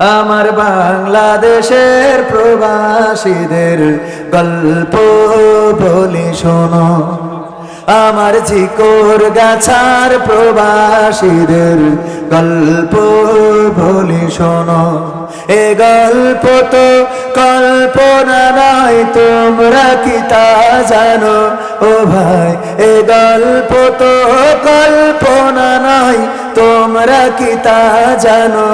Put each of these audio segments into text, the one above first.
আমার বাংলাদেশের প্রবাসীদের গল্প বলি শোনো। আমার চিকোর গাছার প্রবাসীদের গল্প বলি শোনো। এ গল্প তো কল্পনা নয়, তোমরা কি তা জানো? ও ভাই, এ গল্প তো কল্পনা নয়, তোমরা কি তা জানো?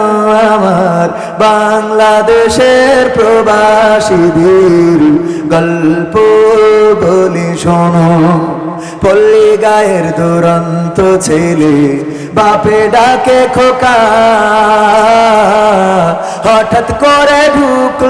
আমার বাংলাদেশের প্রবাসীদের গল্প বলি শোনো। পল্লী গায়ের দুরন্ত ছেলে বাপে ডাকে খোকা। হঠাৎ করে ঢুকল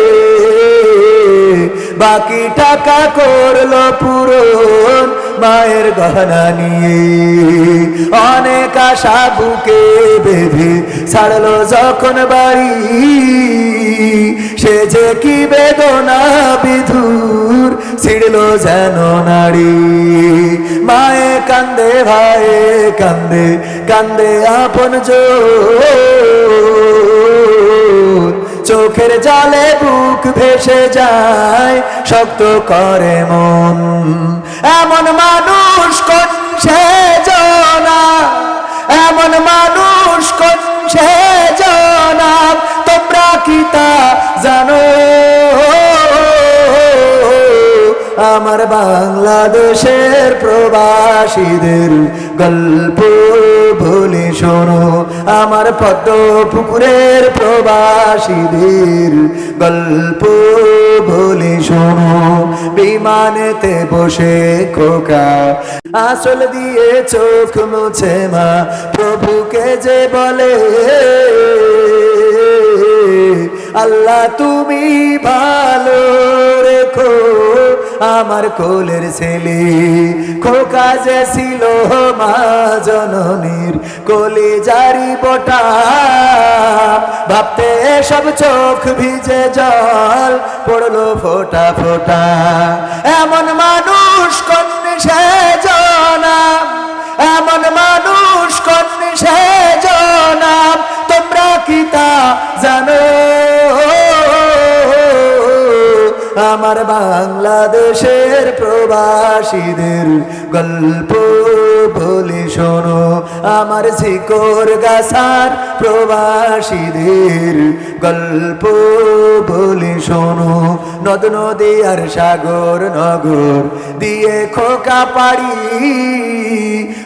বাকি টাকা করল পূরণ মায়ের গহনা নিয়ে। অনেক আশা বুকে বেঁধে ছাড়লো যখন বাড়ি। সে যে কি বেদনা বিধুর ছিড়লো যেন নারী মায়ে কান্দে ভাইয়ে কান্দে কান্দে আপন জো চোখের জলে বুক ভেসে যায়, শক্ত করে মন। এমন মানুষ কোন সে জনা? এমন মানুষ কোন সে জনা? তোমরা কি তা জানো? আমার বাংলাদেশের প্রবাসীদের গল্প। শোনো, আমার পদ্ম পুকুরের প্রবাসীদের গল্প বলে শোনো। বিমানেতে বসে খোকা আসল দিয়ে চোখ মুছে মা, প্রভুকে যে বলে, আল্লাহ তুমি ভালো রেখো। আমার কোলের ছেলে। খোকা যে ছিল মা জননীর কোলে জারি বটা। ভাবতে সব চোখ ভিজে জল পড়ল ফোটা ফোটা। এমন মানুষ কোন সে জনা। এমন আমার বাংলাদেশের প্রবাসীদের গল্প বলে শোনো। আমার শিকর গাছার প্রবাসীদের গল্প বলে শোনো। নদ, নদী আর সাগর, নগর দিয়ে খোকা পাড়ি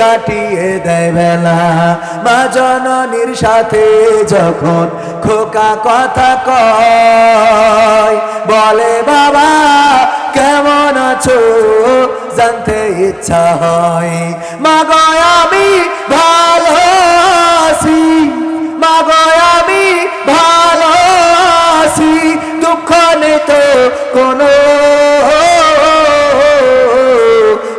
কাটিয়ে দেয় বেলা। মা জননীর সাথে যখন খোকা কথা কয়, বলে, বাবা, কেমন আছো? জানতে ইচ্ছা হয়। মা গয় আমি ভালো আছি। মা গয় আমি ভালো আছি। দুঃখ নেই তো কোনো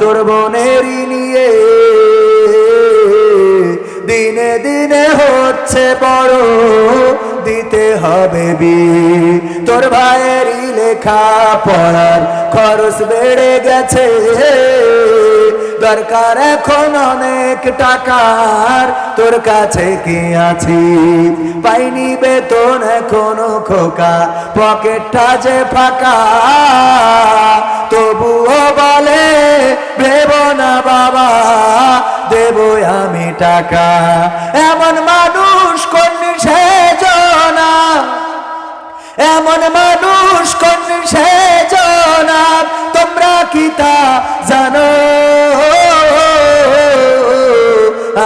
তোর বোনেরই নিয়ে দিনে দিনে হচ্ছে বড়, দিতে হবে বি তোর ভাইয়েরই লেখা পড়ার খরচ বেড়ে গেছে। দরকার এখন অনেক টাকার। তোর কাছে কি আছি? পাইনি বেতন এখনও খোকা। পকেটটা যে ফাঁকা, তবুও বলে, ভেব না বাবা দেব আমি টাকা। এমন মানুষ কোন সেজনা এমন মানুষ কোন সেজনা তোমরা কি তা জানো?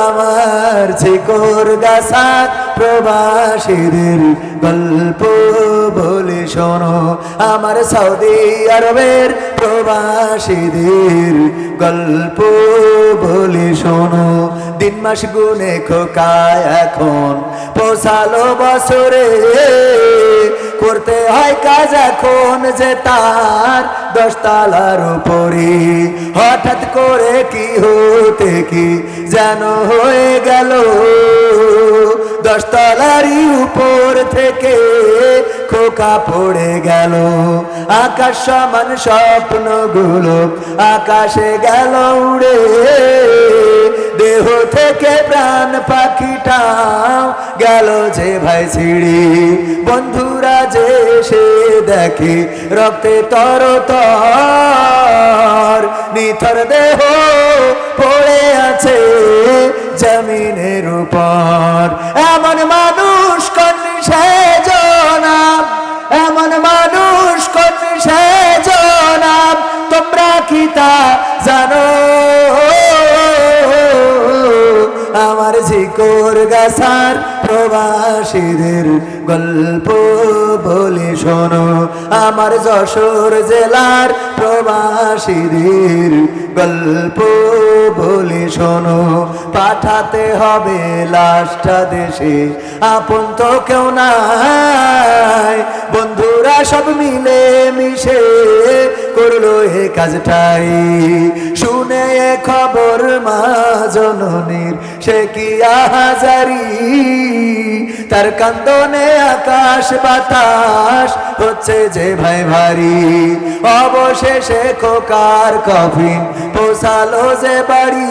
আমার যে গোর গাছাত প্রবাসীদের গল্প বলে শোনো। আমার সৌদি আরবের প্রবাসীদের গল্প বলে শোনো। দিন মাস গুনে খোকায় এখন, পোষালো বছরে। করতে হয় কাজ এখন যে তার দশতলার উপরে। হঠাৎ করে কি হতে কি যেন হয়ে গেল। দশতলারই উপর থেকে খোকা পড়ে গেল। আকাশ সমান স্বপ্নগুলো আকাশে গেল উড়ে। দেহ থেকে প্রাণ পাখিটাও গেল যে ভাই ছিড়ি বন্ধুরা যে সে দেখে রক্তে তর তর নিথর দেহ পড়ে আছে। জমিনের উপর। এমন মানুষ কোন সেজনা এমন মানুষ কোন সেজনা তোমরা কি তা জানো? আমার ঝিকর গাছার প্রবাসীদের গল্প বলে শোনো। আমার যশোর জেলার প্রবাসীদের গল্প বলে শোনো। পাঠাতে হবে লাশটা দেশে। আপন তো কেউ নাই। বন্ধুরা সব মিলে মিশে করল এ কাজটাই শুনে এ খবর মা জননীর, সে কি আহাজারি? তার কান্দনে আকাশ বাতাস হচ্ছে যে ভাই ভারী। অবশেষে খোকার কফিন পোষালো যে বাড়ি।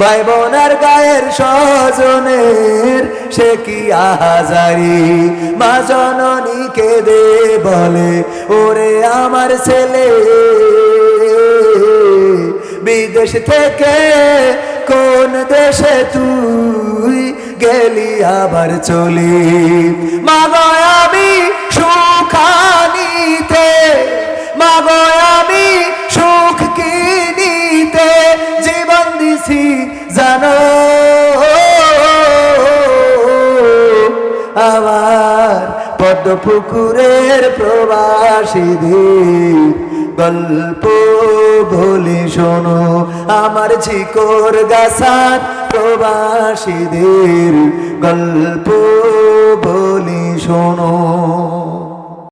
ভাই বোনার গায়ের স্বজনের সে কি আহাজারি? মা জননীকে দে বলে, ওরে আমার ছেলে। বিদেশ থেকে কোন দেশে তুই গেলি আবার চলি? মাগো আমি পদ্ম পুকুরের প্রবাসীদের গল্প ভুলি শোনো আমার ঝিকর গাছাত প্রবাসীদের গল্প ভুলি শোনো।